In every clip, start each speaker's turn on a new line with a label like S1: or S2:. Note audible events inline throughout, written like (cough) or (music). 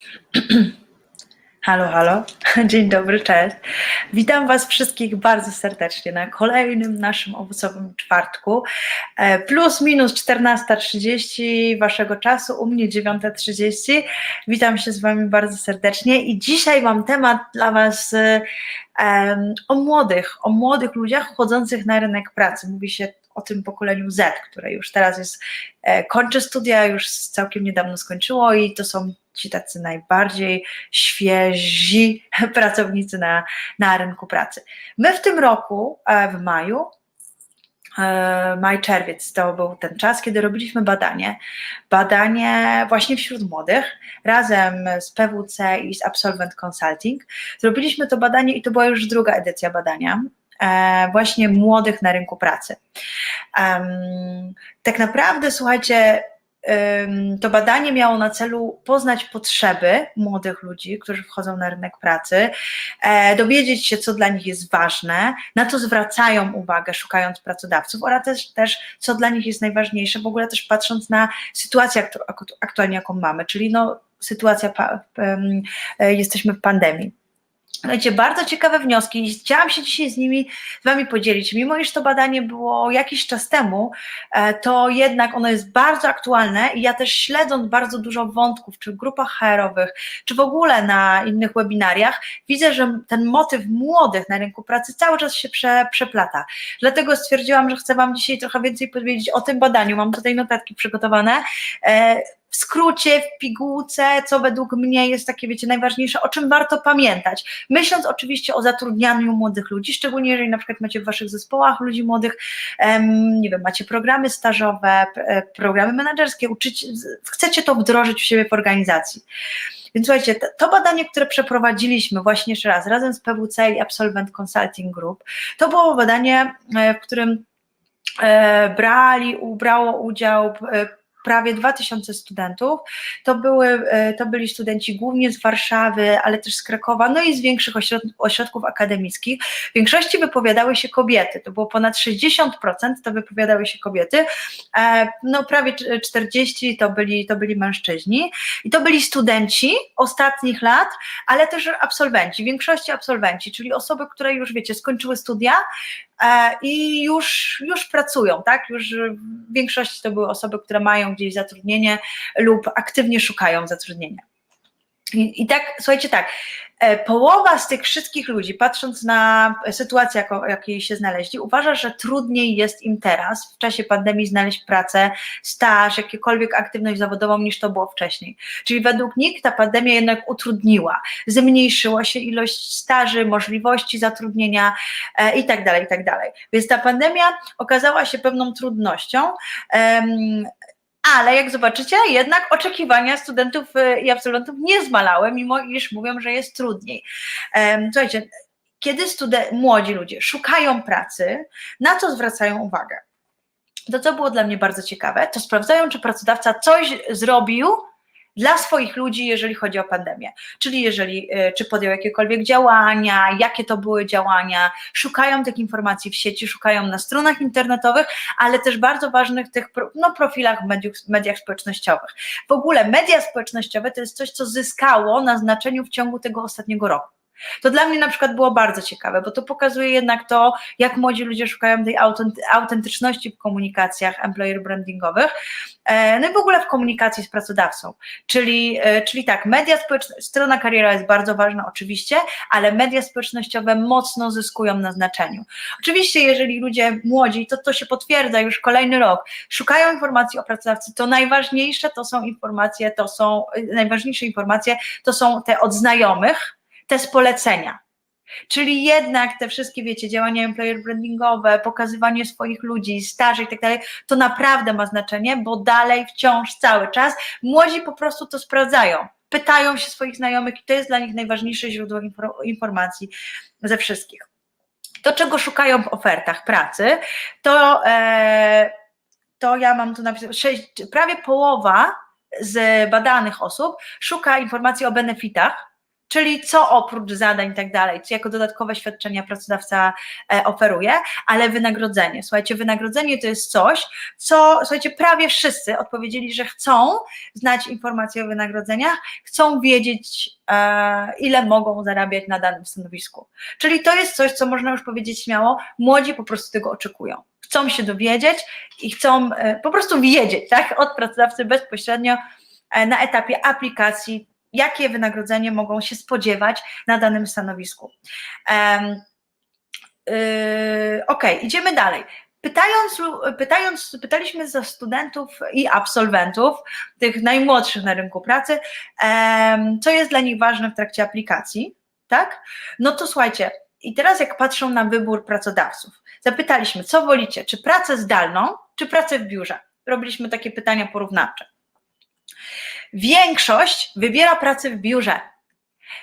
S1: (clears throat) Halo, halo. (laughs) Dzień dobry, cześć. Witam Was wszystkich bardzo serdecznie na kolejnym naszym owocowym czwartku. E, Plus minus 14.30 Waszego czasu, u mnie 9.30. Witam się z Wami bardzo serdecznie i dzisiaj mam temat dla Was e, o młodych, o młodych ludziach wchodzących na rynek pracy. Mówi się o tym pokoleniu Z, które już teraz jest, e, kończy studia, już całkiem niedawno skończyło i to są ci tacy najbardziej świeżi (laughs) pracownicy na, na rynku pracy. My w tym roku, e, w maju, e, maj, czerwiec to był ten czas, kiedy robiliśmy badanie. Badanie właśnie wśród młodych, razem z PWC i z Absolvent Consulting. Zrobiliśmy to badanie i to była już druga edycja badania. E, Właśnie młodych na rynku pracy. Tak naprawdę, słuchajcie, to badanie miało na celu poznać potrzeby młodych ludzi, którzy wchodzą na rynek pracy, e, dowiedzieć się, co dla nich jest ważne, na co zwracają uwagę, szukając pracodawców, oraz też, też co dla nich jest najważniejsze, w ogóle też patrząc na sytuację aktu- aktu- aktualnie, jaką mamy, czyli no, sytuacja, e, jesteśmy w pandemii. Słuchajcie, bardzo ciekawe wnioski i chciałam się dzisiaj z nimi, z Wami podzielić. Mimo iż to badanie było jakiś czas temu, e, to jednak ono jest bardzo aktualne i ja też śledząc bardzo dużo wątków, czy w grupach HR-owych, czy w ogóle na innych webinariach, widzę, że ten motyw młodych na rynku pracy cały czas się prze, przeplata. Dlatego stwierdziłam, że chcę Wam dzisiaj trochę więcej powiedzieć o tym badaniu. Mam tutaj notatki przygotowane. W skrócie, w pigułce, co według mnie jest takie, wiecie, najważniejsze, o czym warto pamiętać. Myśląc oczywiście o zatrudnianiu młodych ludzi, szczególnie jeżeli na przykład macie w waszych zespołach ludzi młodych, nie wiem, macie programy stażowe, e, programy menedżerskie, uczyć, chcecie to wdrożyć u siebie w organizacji. Więc słuchajcie, to, badanie, które przeprowadziliśmy właśnie jeszcze raz, razem z PWC i Absolvent Consulting Group, to było badanie, e, w którym e, brali, brało udział prawie 2000 studentów. To, były, e, to byli studenci głównie z Warszawy, ale też z Krakowa, no i z większych ośrod- ośrodków akademickich. W większości wypowiadały się kobiety, to było ponad 60% to wypowiadały się kobiety, e, no prawie cz- 40 to byli, to byli mężczyźni i to byli studenci ostatnich lat, ale też absolwenci, w większości absolwenci, czyli osoby, które już wiecie, skończyły studia, i już, już pracują, tak? Już w większości to były osoby, które mają gdzieś zatrudnienie lub aktywnie szukają zatrudnienia. I, I tak, słuchajcie, tak, e, połowa z tych wszystkich ludzi, patrząc na sytuację, jaką, jakiej się znaleźli, uważa, że trudniej jest im teraz, w czasie pandemii, znaleźć pracę, staż, jakiekolwiek aktywność zawodową niż to było wcześniej. Czyli według nich ta pandemia jednak utrudniła, zmniejszyła się ilość staży, możliwości zatrudnienia e, i tak dalej, i tak dalej. Więc ta pandemia okazała się pewną trudnością. Ale jak zobaczycie, jednak oczekiwania studentów y, i absolwentów nie zmalały, mimo iż mówią, że jest trudniej. Słuchajcie, kiedy studen- młodzi ludzie szukają pracy, na co zwracają uwagę? To, co było dla mnie bardzo ciekawe, to sprawdzają, czy pracodawca coś zrobił dla swoich ludzi, jeżeli chodzi o pandemię. Czyli jeżeli, y, czy podjął jakiekolwiek działania, jakie to były działania, szukają tych informacji w sieci, szukają na stronach internetowych, ale też bardzo ważnych tych no, profilach w mediów, mediach społecznościowych. W ogóle media społecznościowe to jest coś, co zyskało na znaczeniu w ciągu tego ostatniego roku. To dla mnie na przykład było bardzo ciekawe, bo to pokazuje jednak to, jak młodzi ludzie szukają tej autenty- autentyczności w komunikacjach employer brandingowych, e, no i w ogóle w komunikacji z pracodawcą. Czyli, e, czyli tak, media społeczne, strona kariera jest bardzo ważna oczywiście, ale media społecznościowe mocno zyskują na znaczeniu. Oczywiście, jeżeli ludzie młodzi, to to się potwierdza już kolejny rok, szukają informacji o pracodawcy, to najważniejsze to są informacje, to są y, najważniejsze informacje, to są te od znajomych, te z polecenia. Czyli jednak te wszystkie, wiecie, działania employer brandingowe, pokazywanie swoich ludzi, staży i tak dalej, to naprawdę ma znaczenie, bo dalej wciąż cały czas młodzi po prostu to sprawdzają. Pytają się swoich znajomych i to jest dla nich najważniejsze źródło infor- informacji ze wszystkich. To, czego szukają w ofertach pracy, to, e, to ja mam tu napisane, prawie połowa z badanych osób szuka informacji o benefitach czyli co oprócz zadań i tak dalej, czy jako dodatkowe świadczenia pracodawca e, oferuje, ale wynagrodzenie. Słuchajcie, wynagrodzenie to jest coś, co, słuchajcie, prawie wszyscy odpowiedzieli, że chcą znać informacje o wynagrodzeniach, chcą wiedzieć, e, ile mogą zarabiać na danym stanowisku. Czyli to jest coś, co można już powiedzieć śmiało, młodzi po prostu tego oczekują. Chcą się dowiedzieć i chcą e, po prostu wiedzieć, tak, od pracodawcy bezpośrednio na etapie aplikacji jakie wynagrodzenie mogą się spodziewać na danym stanowisku. Um, yy, ok, idziemy dalej. Pytając, pytając, pytaliśmy za studentów i absolwentów, tych najmłodszych na rynku pracy, um, co jest dla nich ważne w trakcie aplikacji, tak? No to słuchajcie, i teraz jak patrzą na wybór pracodawców, zapytaliśmy, co wolicie, czy pracę zdalną, czy pracę w biurze? Robiliśmy takie pytania porównawcze. Większość wybiera pracę w biurze.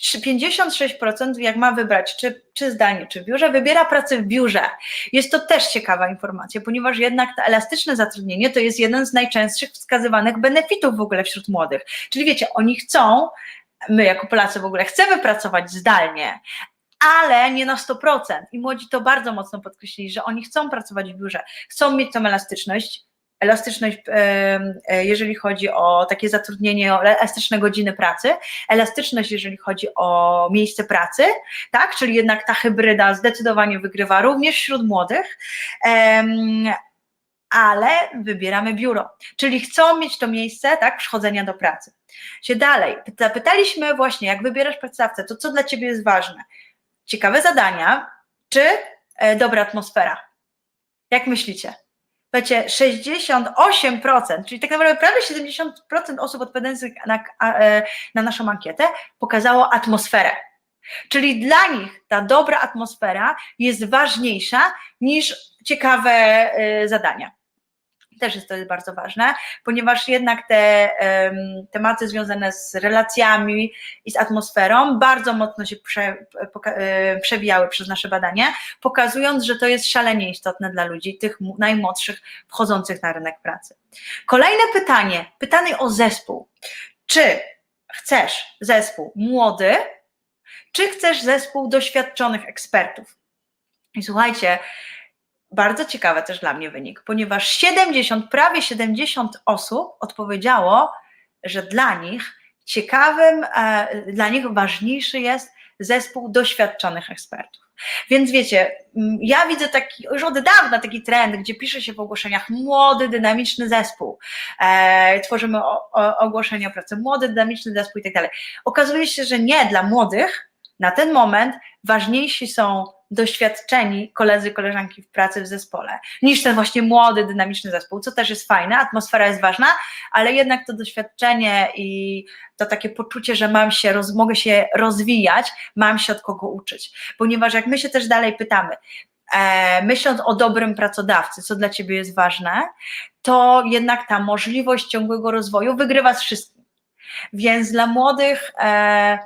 S1: 56% jak ma wybrać, czy, czy zdalnie, czy w biurze, wybiera pracę w biurze. Jest to też ciekawa informacja, ponieważ jednak to elastyczne zatrudnienie to jest jeden z najczęstszych wskazywanych benefitów w ogóle wśród młodych. Czyli wiecie, oni chcą, my jako Polacy w ogóle chcemy pracować zdalnie, ale nie na 100%. I młodzi to bardzo mocno podkreślili, że oni chcą pracować w biurze, chcą mieć tą elastyczność, elastyczność, e, jeżeli chodzi o takie zatrudnienie, elastyczne godziny pracy, elastyczność, jeżeli chodzi o miejsce pracy, tak, czyli jednak ta hybryda zdecydowanie wygrywa również wśród młodych, ale wybieramy biuro, czyli chcą mieć to miejsce, tak, przychodzenia do pracy. Się dalej, zapytaliśmy właśnie, jak wybierasz pracodawcę, to co dla Ciebie jest ważne? Ciekawe zadania, czy e, dobra atmosfera? Jak myślicie? Słuchajcie, 68%, czyli tak naprawdę prawie 70% osób odpowiadających na, e, na naszą ankietę pokazało atmosferę. Czyli dla nich ta dobra atmosfera jest ważniejsza niż ciekawe e, zadania też jest to bardzo ważne, ponieważ jednak te tematy związane z relacjami i z atmosferą bardzo mocno się prze, e, przewijały przez nasze badanie, pokazując, że to jest szalenie istotne dla ludzi, tych najmłodszych wchodzących na rynek pracy. Kolejne pytanie, pytanie o zespół. Czy chcesz zespół młody, czy chcesz zespół doświadczonych ekspertów? I słuchajcie, bardzo ciekawy też dla mnie wynik, ponieważ 70, prawie 70 osób odpowiedziało, że dla nich ciekawym, e, dla nich ważniejszy jest zespół doświadczonych ekspertów. Więc wiecie, ja widzę taki, już od dawna taki trend, gdzie pisze się w ogłoszeniach młody, dynamiczny zespół. E, tworzymy o, o, ogłoszenia o pracy, młody, dynamiczny zespół i tak dalej. Okazuje się, że nie, dla młodych na ten moment ważniejsi są doświadczeni koledzy, koleżanki w pracy w zespole, niż ten właśnie młody, dynamiczny zespół, co też jest fajne, atmosfera jest ważna, ale jednak to doświadczenie i to takie poczucie, że mam się, roz, mogę się rozwijać, mam się od kogo uczyć, ponieważ jak my się też dalej pytamy, e, myśląc o dobrym pracodawcy, co dla Ciebie jest ważne, to jednak ta możliwość ciągłego rozwoju wygrywa z wszystkim. Więc dla młodych e,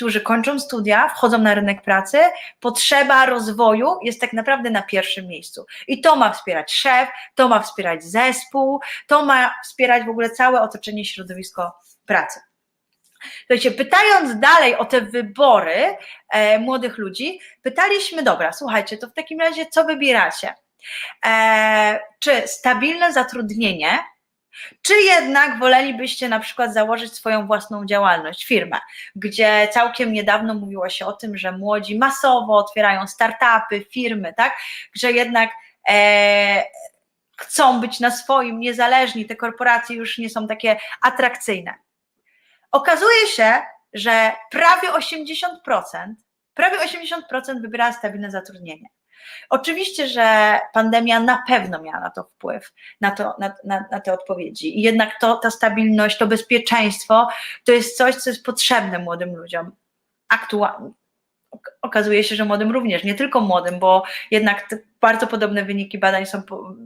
S1: którzy kończą studia, wchodzą na rynek pracy, potrzeba rozwoju jest tak naprawdę na pierwszym miejscu. I to ma wspierać szef, to ma wspierać zespół, to ma wspierać w ogóle całe otoczenie, środowisko pracy. Słuchajcie, pytając dalej o te wybory e, młodych ludzi, pytaliśmy, dobra, słuchajcie, to w takim razie co wybieracie? E, czy stabilne zatrudnienie, czy jednak wolelibyście na przykład założyć swoją własną działalność, firmę, gdzie całkiem niedawno mówiło się o tym, że młodzi masowo otwierają startupy, firmy, tak? Że jednak e, chcą być na swoim, niezależni, te korporacje już nie są takie atrakcyjne. Okazuje się, że prawie 80%, prawie 80% wybiera stabilne zatrudnienie. Oczywiście, że pandemia na pewno miała na to wpływ, na, to, na, na, na te odpowiedzi. I jednak to, ta stabilność, to bezpieczeństwo to jest coś, co jest potrzebne młodym ludziom. Aktualnie. Okazuje się, że młodym również, nie tylko młodym, bo jednak bardzo podobne wyniki badań są,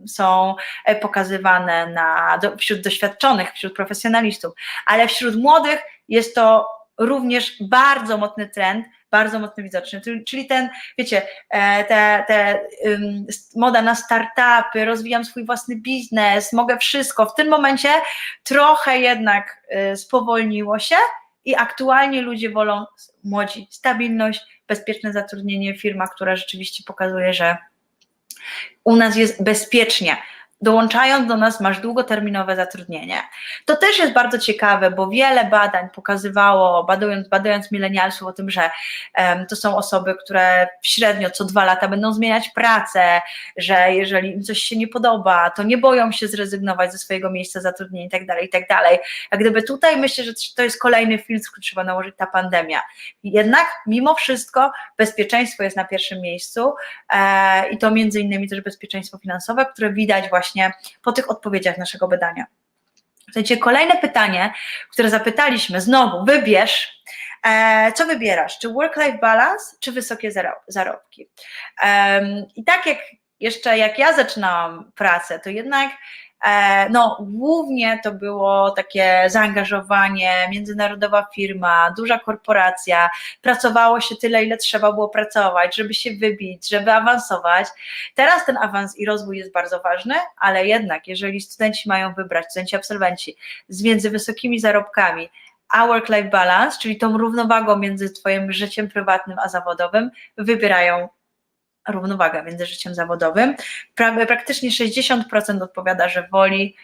S1: są e, pokazywane na, do, wśród doświadczonych, wśród profesjonalistów, ale wśród młodych jest to również bardzo mocny trend, bardzo mocno widoczny. Czyli ten, wiecie, e, te, te moda na startupy, rozwijam swój własny biznes, mogę wszystko. W tym momencie trochę jednak e, spowolniło się I aktualnie ludzie wolą, młodzi, stabilność, bezpieczne zatrudnienie, firma, która rzeczywiście pokazuje, że u nas jest bezpiecznie dołączając do nas masz długoterminowe zatrudnienie. To też jest bardzo ciekawe, bo wiele badań pokazywało, badając, badając milenialsów o tym, że um, to są osoby, które średnio co dwa lata będą zmieniać pracę, że jeżeli im coś się nie podoba, to nie boją się zrezygnować ze swojego miejsca zatrudnienia i tak dalej, i tak. A gdyby tutaj myślę, że to jest kolejny filtr, który trzeba nałożyć ta pandemia. Jednak mimo wszystko bezpieczeństwo jest na pierwszym miejscu e, i to między innymi też bezpieczeństwo finansowe, które widać właśnie właśnie po tych odpowiedziach naszego badania. Słuchajcie, kolejne pytanie, które zapytaliśmy, znowu, wybierz, e, co wybierasz, czy work-life balance, czy wysokie zarobki. I tak jak jeszcze jak ja zaczynałam pracę, to jednak E, no, głównie to było takie zaangażowanie, międzynarodowa firma, duża korporacja, pracowało się tyle, ile trzeba było pracować, żeby się wybić, żeby awansować. Teraz ten awans i rozwój jest bardzo ważny, ale jednak, jeżeli studenci mają wybrać, studenci, absolwenci, z między wysokimi zarobkami, a work-life balance, czyli tą równowagą między Twoim życiem prywatnym a zawodowym, wybierają równowaga między życiem zawodowym. Praktycznie 60% odpowiada, że woli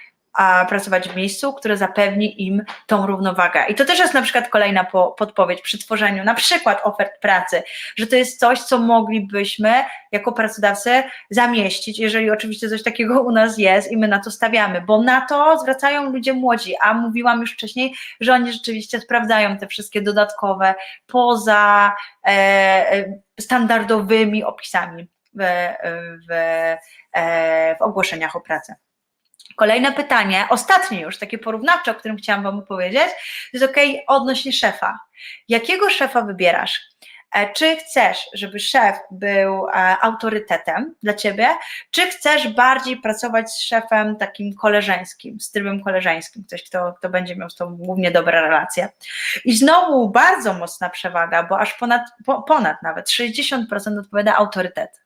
S1: pracować w miejscu, które zapewni im tą równowagę. I to też jest na przykład kolejna po, podpowiedź przy tworzeniu na przykład ofert pracy, że to jest coś, co moglibyśmy jako pracodawcy zamieścić, jeżeli oczywiście coś takiego u nas jest i my na to stawiamy, bo na to zwracają ludzie młodzi, a mówiłam już wcześniej, że oni rzeczywiście sprawdzają te wszystkie dodatkowe poza e standardowymi opisami w, w, e, w ogłoszeniach o pracę. Kolejne pytanie, ostatnie już, takie porównawcze, o którym chciałam Wam opowiedzieć, to jest ok, odnośnie szefa. Jakiego szefa wybierasz? E, czy chcesz, żeby szef był e, autorytetem dla ciebie, czy chcesz bardziej pracować z szefem takim koleżeńskim, z trybem koleżeńskim, ktoś, kto, kto będzie miał z tą głównie dobre relacje. I znowu bardzo mocna przewaga, bo aż ponad, ponad nawet 60% odpowiada autorytet.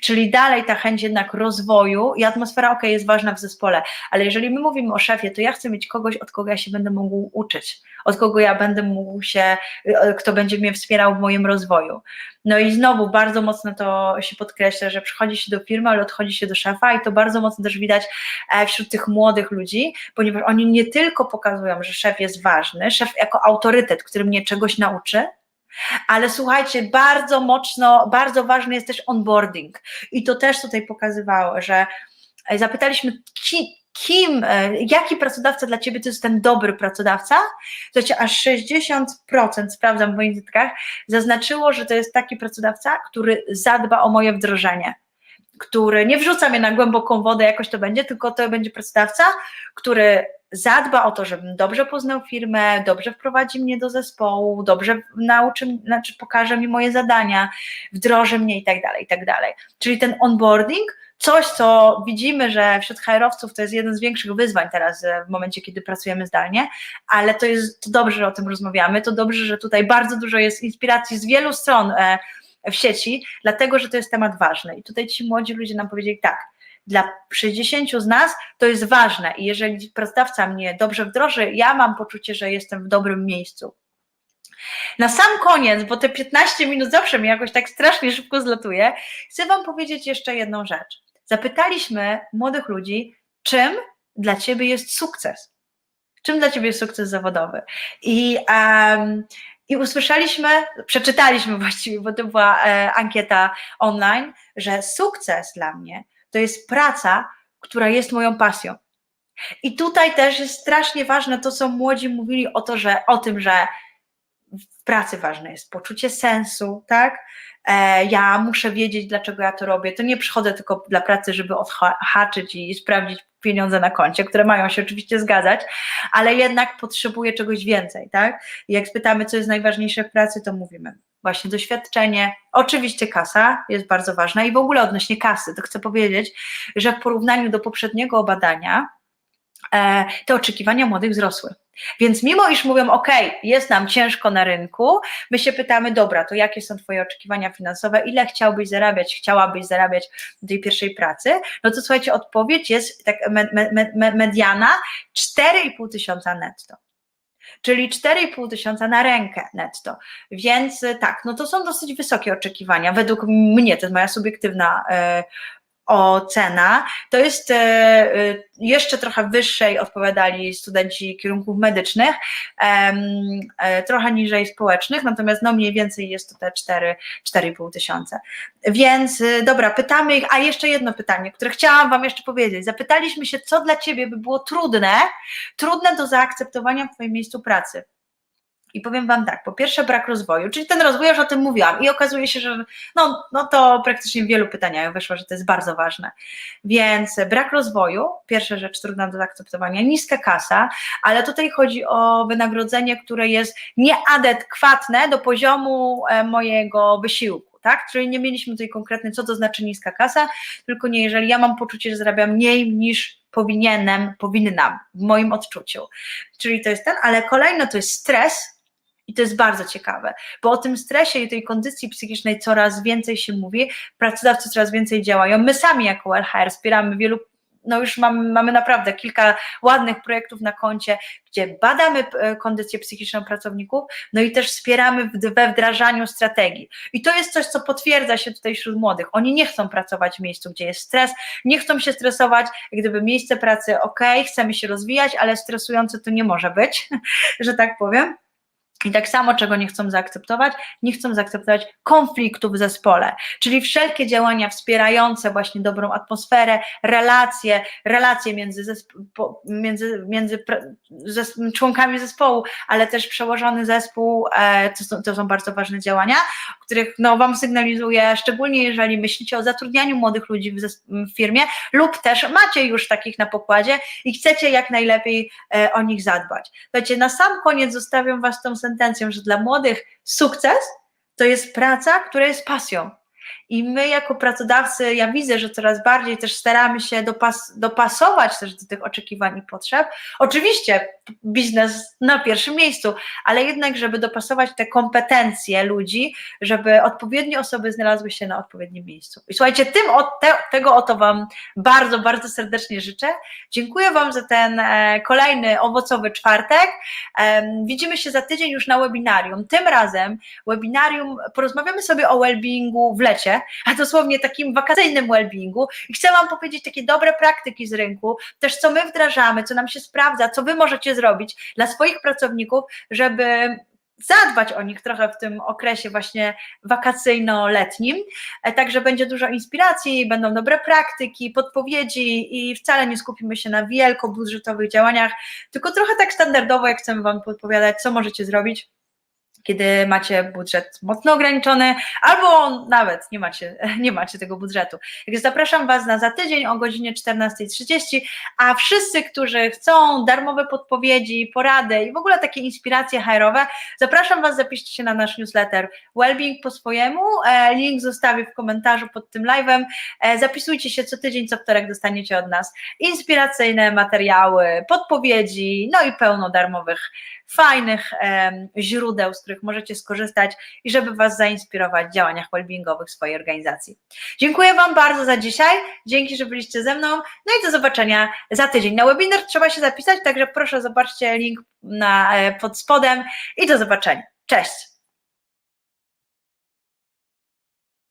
S1: Czyli dalej ta chęć jednak rozwoju i atmosfera, ok, jest ważna w zespole, ale jeżeli my mówimy o szefie, to ja chcę mieć kogoś, od kogo ja się będę mógł uczyć, od kogo ja będę mógł się, e, kto będzie mnie wspierał w moim rozwoju. No i znowu bardzo mocno to się podkreśla, że przychodzi się do firmy, ale odchodzi się do szefa i to bardzo mocno też widać e, wśród tych młodych ludzi, ponieważ oni nie tylko pokazują, że szef jest ważny, szef jako autorytet, który mnie czegoś nauczy, ale słuchajcie, bardzo mocno, bardzo ważny jest też onboarding. I to też tutaj pokazywało, że e, zapytaliśmy, ki, kim, e, jaki pracodawca dla Ciebie to jest ten dobry pracodawca? Słuchajcie, aż 60% sprawdzam w moich cytkach, zaznaczyło, że to jest taki pracodawca, który zadba o moje wdrożenie który nie wrzuca mnie na głęboką wodę, jakoś to będzie, tylko to będzie pracodawca, który zadba o to, żebym dobrze poznał firmę, dobrze wprowadzi mnie do zespołu, dobrze nauczy, znaczy pokaże mi moje zadania, wdroży mnie i tak dalej, i tak dalej. Czyli ten onboarding, coś, co widzimy, że wśród HR-owców to jest jeden z większych wyzwań teraz e, w momencie, kiedy pracujemy zdalnie, ale to jest to dobrze, że o tym rozmawiamy, to dobrze, że tutaj bardzo dużo jest inspiracji z wielu stron e, w sieci, dlatego, że to jest temat ważny. I tutaj ci młodzi ludzie nam powiedzieli tak, dla 60 z nas to jest ważne i jeżeli pracodawca mnie dobrze wdroży, ja mam poczucie, że jestem w dobrym miejscu. Na sam koniec, bo te 15 minut zawsze mi jakoś tak strasznie szybko zlatuje, chcę Wam powiedzieć jeszcze jedną rzecz. Zapytaliśmy młodych ludzi, czym dla Ciebie jest sukces? Czym dla Ciebie jest sukces zawodowy? I, um, i usłyszeliśmy, przeczytaliśmy właściwie, bo to była e, ankieta online, że sukces dla mnie to jest praca, która jest moją pasją. I tutaj też jest strasznie ważne to, co młodzi mówili o, to, że, o tym, że w pracy ważne jest poczucie sensu, tak? E, ja muszę wiedzieć, dlaczego ja to robię. To nie przychodzę tylko dla pracy, żeby odhaczyć i sprawdzić pieniądze na koncie, które mają się oczywiście zgadzać, ale jednak potrzebuję czegoś więcej, tak? I jak spytamy, co jest najważniejsze w pracy, to mówimy właśnie doświadczenie, oczywiście kasa jest bardzo ważna i w ogóle odnośnie kasy, to chcę powiedzieć, że w porównaniu do poprzedniego badania e, te oczekiwania młodych wzrosły. Więc mimo iż mówią, OK, jest nam ciężko na rynku, my się pytamy, dobra, to jakie są Twoje oczekiwania finansowe, ile chciałbyś zarabiać, chciałabyś zarabiać w tej pierwszej pracy? No to słuchajcie, odpowiedź jest tak me, me, me, mediana 4,5 tysiąca netto. czyli 4,5 tysiąca na rękę netto. Więc tak, no to są dosyć wysokie oczekiwania. Według mnie, to jest moja subiektywna y, ocena. To jest e, e, jeszcze trochę wyższej odpowiadali studenci kierunków medycznych, e, trochę niżej społecznych, natomiast no mniej więcej jest to te 4,5 tysiąca. Więc dobra, pytamy ich, a jeszcze jedno pytanie, które chciałam Wam jeszcze powiedzieć. Zapytaliśmy się, co dla Ciebie by było trudne, trudne do zaakceptowania w Twoim miejscu pracy. I powiem Wam tak, po pierwsze brak rozwoju, czyli ten rozwój, już o tym mówiłam i okazuje się, że no, no to praktycznie w wielu pytaniach wyszło, że to jest bardzo ważne. Więc brak rozwoju, pierwsza rzecz trudna do zaakceptowania, niska kasa, ale tutaj chodzi o wynagrodzenie, które jest nieadekwatne do poziomu e, mojego wysiłku. Tak? Czyli nie mieliśmy tutaj konkretnie, co to znaczy niska kasa, tylko nie, jeżeli ja mam poczucie, że zarabiam mniej niż powinienem, powinnam w moim odczuciu. Czyli to jest ten, ale kolejno to jest stres, i to jest bardzo ciekawe, bo o tym stresie i tej kondycji psychicznej coraz więcej się mówi, pracodawcy coraz więcej działają. My sami jako LHR wspieramy wielu no już mamy, mamy naprawdę kilka ładnych projektów na koncie, gdzie badamy e, kondycję psychiczną pracowników, no i też wspieramy we wdrażaniu strategii. I to jest coś, co potwierdza się tutaj wśród młodych. Oni nie chcą pracować w miejscu, gdzie jest stres, nie chcą się stresować, gdyby miejsce pracy ok, chcemy się rozwijać, ale stresujące to nie może być, (laughs) że tak powiem. I tak samo, czego nie chcą zaakceptować, nie chcą zaakceptować konfliktu w zespole, czyli wszelkie działania wspierające właśnie dobrą atmosferę, relacje, relacje między, zespo, między, między zes, członkami zespołu, ale też przełożony zespół, e, to, są, to są bardzo ważne działania, których no, Wam sygnalizuję, szczególnie jeżeli myślicie o zatrudnianiu młodych ludzi w, w firmie lub też macie już takich na pokładzie i chcecie jak najlepiej e, o nich zadbać. Słuchajcie, na sam koniec zostawiam Was tą sentencją, że dla młodych sukces to jest praca, która jest pasją. I my jako pracodawcy, ja widzę, że coraz bardziej też staramy się dopas dopasować też do tych oczekiwań i potrzeb. Oczywiście biznes na pierwszym miejscu, ale jednak, żeby dopasować te kompetencje ludzi, żeby odpowiednie osoby znalazły się na odpowiednim miejscu. I słuchajcie, tym te, tego oto Wam bardzo, bardzo serdecznie życzę. Dziękuję Wam za ten e, kolejny owocowy czwartek. E, widzimy się za tydzień już na webinarium. Tym razem webinarium porozmawiamy sobie o well-beingu w lecie, a dosłownie takim wakacyjnym well-beingu i chcę Wam powiedzieć takie dobre praktyki z rynku, też co my wdrażamy, co nam się sprawdza, co Wy możecie zrobić dla swoich pracowników, żeby zadbać o nich trochę w tym okresie właśnie wakacyjno-letnim. E, także będzie dużo inspiracji, będą dobre praktyki, podpowiedzi i wcale nie skupimy się na wielkobudżetowych działaniach, tylko trochę tak standardowo, jak chcemy Wam podpowiadać, co możecie zrobić kiedy macie budżet mocno ograniczony, albo nawet nie macie, (laughs) nie macie tego budżetu. Także zapraszam Was na za tydzień o godzinie 14.30, a wszyscy, którzy chcą darmowe podpowiedzi, porady i w ogóle takie inspiracje HR-owe, zapraszam Was, zapiszcie się na nasz newsletter Wellbeing po swojemu, e, link zostawię w komentarzu pod tym live'em, e, zapisujcie się co tydzień, co wtorek dostaniecie od nas inspiracyjne materiały, podpowiedzi, no i pełno darmowych fajnych źródeł, z których możecie skorzystać i żeby Was zainspirować w działaniach wellbeingowych w swojej organizacji. Dziękuję Wam bardzo za dzisiaj, dzięki, że byliście ze mną, no i do zobaczenia za tydzień. Na webinar trzeba się zapisać, także proszę zobaczcie link na, e, pod spodem i do zobaczenia. Cześć!